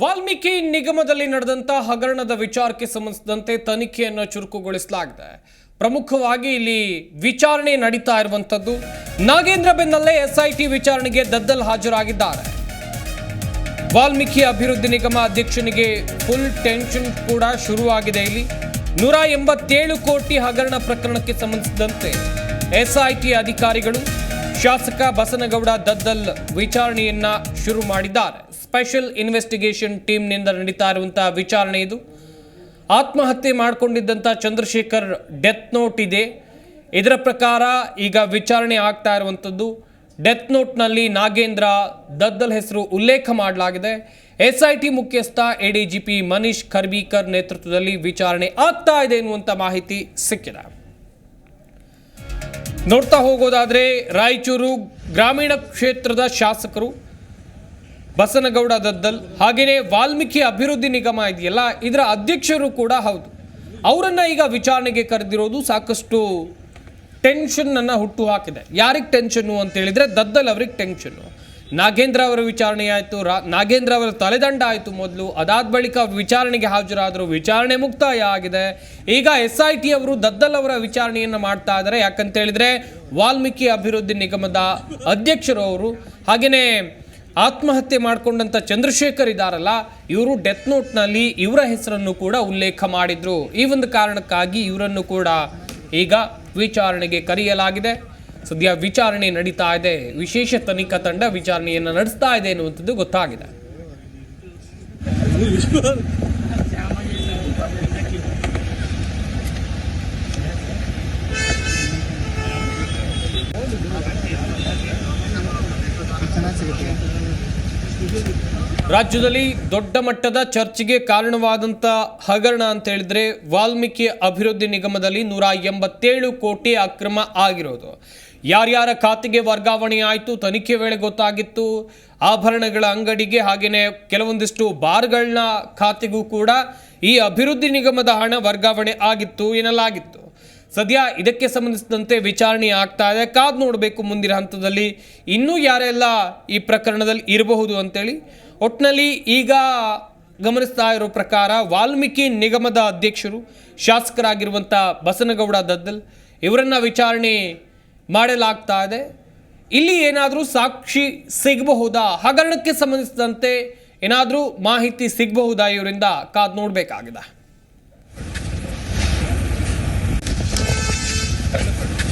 ವಾಲ್ಮೀಕಿ ನಿಗಮದಲ್ಲಿ ನಡೆದಂತ ಹಗರಣದ ವಿಚಾರಕ್ಕೆ ಸಂಬಂಧಿಸಿದಂತೆ ತನಿಖೆಯನ್ನು ಚುರುಕುಗೊಳಿಸಲಾಗಿದೆ. ಪ್ರಮುಖವಾಗಿ ಇಲ್ಲಿ ವಿಚಾರಣೆ ನಡೀತಾ ಇರುವಂತದ್ದು ನಾಗೇಂದ್ರ ಬೆನ್ನಲ್ಲೇ ಎಸ್ಐಟಿ ವಿಚಾರಣೆಗೆ ದದ್ದಲ್ ಹಾಜರಾಗಿದ್ದಾರೆ. ವಾಲ್ಮೀಕಿ ಅಭಿವೃದ್ಧಿ ನಿಗಮ ಅಧ್ಯಕ್ಷನಿಗೆ ಫುಲ್ ಟೆನ್ಷನ್ ಕೂಡ ಶುರುವಾಗಿದೆ ಇಲ್ಲಿ. ನೂರ ಎಂಬತ್ತೇಳು ಕೋಟಿ ಹಗರಣ ಪ್ರಕರಣಕ್ಕೆ ಸಂಬಂಧಿಸಿದಂತೆ ಎಸ್ಐಟಿ ಅಧಿಕಾರಿಗಳು ಶಾಸಕ ಬಸನಗೌಡ ದದ್ದಲ್ ವಿಚಾರಣೆಯನ್ನ ಶುರು ಮಾಡಿದ್ದಾರೆ. ಸ್ಪೆಷಲ್ ಇನ್ವೆಸ್ಟಿಗೇಷನ್ ಟೀಮ್ನಿಂದ ನಡೀತಾ ಇರುವಂಥ ವಿಚಾರಣೆ ಇದು. ಆತ್ಮಹತ್ಯೆ ಮಾಡಿಕೊಂಡಿದ್ದಂಥ ಚಂದ್ರಶೇಖರ್ ಡೆತ್ ನೋಟ್ ಇದೆ. ಇದರ ಪ್ರಕಾರ ಈಗ ವಿಚಾರಣೆ ಆಗ್ತಾ ಇರುವಂಥದ್ದು ಡೆತ್ ನೋಟ್ನಲ್ಲಿ ನಾಗೇಂದ್ರ ದದ್ದಲ್ ಹೆಸರು ಉಲ್ಲೇಖ ಮಾಡಲಾಗಿದೆ. ಎಸ್ ಐ ಟಿ ಮುಖ್ಯಸ್ಥ A D G P Manish Kharbikar ನೇತೃತ್ವದಲ್ಲಿ ವಿಚಾರಣೆ ಆಗ್ತಾ ಇದೆ ಎನ್ನುವಂಥ ಮಾಹಿತಿ ಸಿಕ್ಕಿದೆ. ನೋಡ್ತಾ ಹೋಗೋದಾದರೆ ರಾಯಚೂರು ಗ್ರಾಮೀಣ ಕ್ಷೇತ್ರದ ಶಾಸಕರು ಬಸನಗೌಡ ದದ್ದಲ್ ಹಾಗೆಯೇ ವಾಲ್ಮೀಕಿ ಅಭಿವೃದ್ಧಿ ನಿಗಮ ಇದೆಯಲ್ಲ, ಇದರ ಅಧ್ಯಕ್ಷರು ಕೂಡ ಹೌದು. ಅವರನ್ನ ಈಗ ವಿಚಾರಣೆಗೆ ಕರೆದಿರೋದು ಸಾಕಷ್ಟು ಟೆನ್ಷನ್ ಅನ್ನ ಹುಟ್ಟು ಹಾಕಿದೆ. ಯಾರಿಗೆ ಟೆನ್ಷನ್ನು ಅಂತ ಹೇಳಿದ್ರೆ ದದ್ದಲ್ ಅವ್ರಿಗೆ ಟೆನ್ಷನ್ನು ನಾಗೇಂದ್ರ ಅವರ ವಿಚಾರಣೆ ಆಯಿತು, ರಾ, ನಾಗೇಂದ್ರ ಅವರ ತಲೆದಂಡ ಆಯಿತು ಮೊದಲು, ಅದಾದ ಬಳಿಕ ವಿಚಾರಣೆಗೆ ಹಾಜರಾದರು, ವಿಚಾರಣೆ ಮುಕ್ತಾಯ ಆಗಿದೆ. ಈಗ ಎಸ್ ಐ ಟಿ ಅವರು ದದ್ದಲ್ ಅವರ ವಿಚಾರಣೆಯನ್ನು ಮಾಡ್ತಾ ಇದ್ದಾರೆ ಯಾಕಂತ ಹೇಳಿದ್ರೆ ವಾಲ್ಮೀಕಿ ಅಭಿವೃದ್ಧಿ ನಿಗಮದ ಅಧ್ಯಕ್ಷರು ಅವರು ಹಾಗೆಯೇ ಆತ್ಮಹತ್ಯೆ ಮಾಡಿಕೊಂಡಂಥ ಚಂದ್ರಶೇಖರ್ ಇದ್ದಾರಲ್ಲ ಇವರು ಡೆತ್ ನೋಟ್ನಲ್ಲಿ ಇವರ ಹೆಸರನ್ನು ಕೂಡ ಉಲ್ಲೇಖ ಮಾಡಿದ್ರು. ಈ ಒಂದು ಕಾರಣಕ್ಕಾಗಿ ಇವರನ್ನು ಕೂಡ ಈಗ ವಿಚಾರಣೆಗೆ ಕರೆಯಲಾಗಿದೆ. ಸದ್ಯ ವಿಚಾರಣೆ ನಡೀತಾ ಇದೆ. ವಿಶೇಷ ತನಿಖಾ ತಂಡ ವಿಚಾರಣೆಯನ್ನು ನಡೆಸ್ತಾ ಇದೆ ಎನ್ನುವಂಥದ್ದು ಗೊತ್ತಾಗಿದೆ. ರಾಜ್ಯದಲ್ಲಿ ದೊಡ್ಡ ಮಟ್ಟದ ಚರ್ಚೆಗೆ ಕಾರಣವಾದಂಥ ಹಗರಣ ಅಂತ ಹೇಳಿದ್ರೆ ವಾಲ್ಮೀಕಿ ಅಭಿವೃದ್ಧಿ ನಿಗಮದಲ್ಲಿ ನೂರ ಎಂಬತ್ತೇಳು ಕೋಟಿ ಅಕ್ರಮ ಆಗಿರೋದು. ಯಾರ್ಯಾರ ಖಾತೆಗೆ ವರ್ಗಾವಣೆ ಆಯಿತು, ತನಿಖೆ ವೇಳೆ ಗೊತ್ತಾಗಿತ್ತು, ಆಭರಣಗಳ ಅಂಗಡಿಗೆ ಹಾಗೆಯೇ ಕೆಲವೊಂದಿಷ್ಟು ಬಾರ್ಗಳನ್ನ ಖಾತೆಗೂ ಕೂಡ ಈ ಅಭಿವೃದ್ಧಿ ನಿಗಮದ ಹಣ ವರ್ಗಾವಣೆ ಆಗಿತ್ತು ಎನ್ನಲಾಗಿತ್ತು ಸದ್ಯ ಇದಕ್ಕೆ ಸಂಬಂಧಿಸಿದಂತೆ ವಿಚಾರಣೆ ಆಗ್ತಾ ಇದೆ. ಕಾದು ನೋಡಬೇಕು ಮುಂದಿನ ಹಂತದಲ್ಲಿ. ಇನ್ನೂ ಯಾರೆಲ್ಲ ಈ ಪ್ರಕರಣದಲ್ಲಿ ಇರಬಹುದು ಅಂತೇಳಿ. ಒಟ್ಟಿನಲ್ಲಿ ಈಗ ಗಮನಿಸ್ತಾ ಇರೋ ಪ್ರಕಾರ ವಾಲ್ಮೀಕಿ ನಿಗಮದ ಅಧ್ಯಕ್ಷರು ಶಾಸಕರಾಗಿರುವಂಥ ಬಸನಗೌಡ ದದ್ದಲ್ ಇವರನ್ನು ವಿಚಾರಣೆ ಮಾಡಲಾಗ್ತಾ ಇದೆ. ಇಲ್ಲಿ ಏನಾದರೂ ಸಾಕ್ಷಿ ಸಿಗಬಹುದಾ? ಹಗರಣಕ್ಕೆ ಸಂಬಂಧಿಸಿದಂತೆ ಏನಾದರೂ ಮಾಹಿತಿ ಸಿಗಬಹುದಾ ಇವರಿಂದ? ಕಾದು ನೋಡಬೇಕಾಗಿದೆ. கருதப்படும்